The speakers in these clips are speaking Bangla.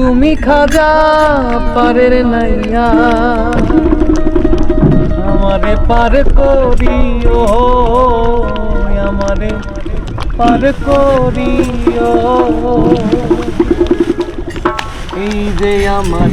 তুমি খাজা পারের নাইয়া। আমারে পার করিও আমারে পার করিও। এই যে আমার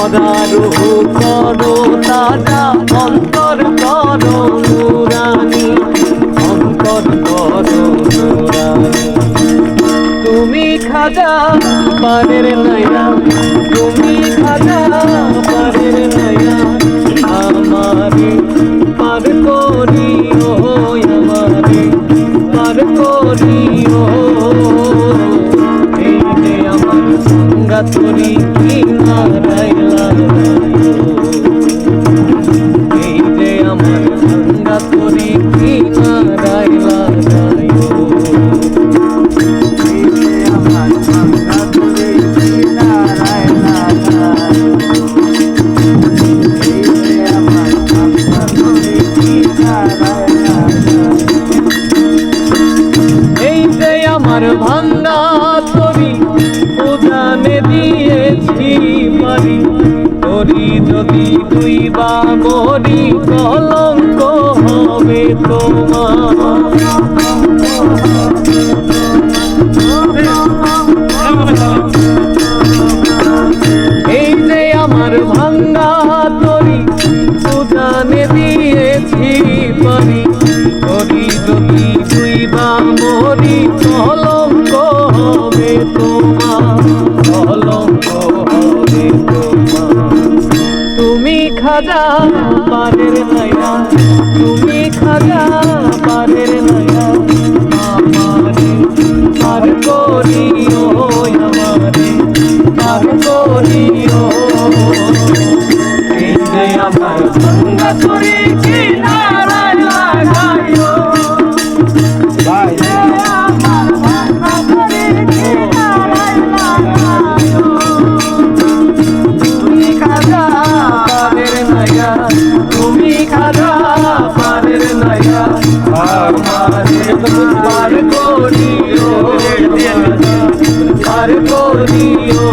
অনারুহ করো তাজা অন্তর করো নুরানি অন্তর করো নুরানি তুমি খাজা পারের নয়া দিয়েছি তরি যদি তুই বা মরি, কলঙ্ক হবে তোমার। এই যে দিয়েছি পারি তরি যদি তুই বা মরি, কলঙ্ক হবে তোমার কলঙ্ক হবে তোমার তুমি খাজা পারের নয়া তুমি খাজা পারের নয়া আমারে পার করিও আমারে, পার করিও। আমার সঙ্গা তরি আমারে পার করিও পার করিও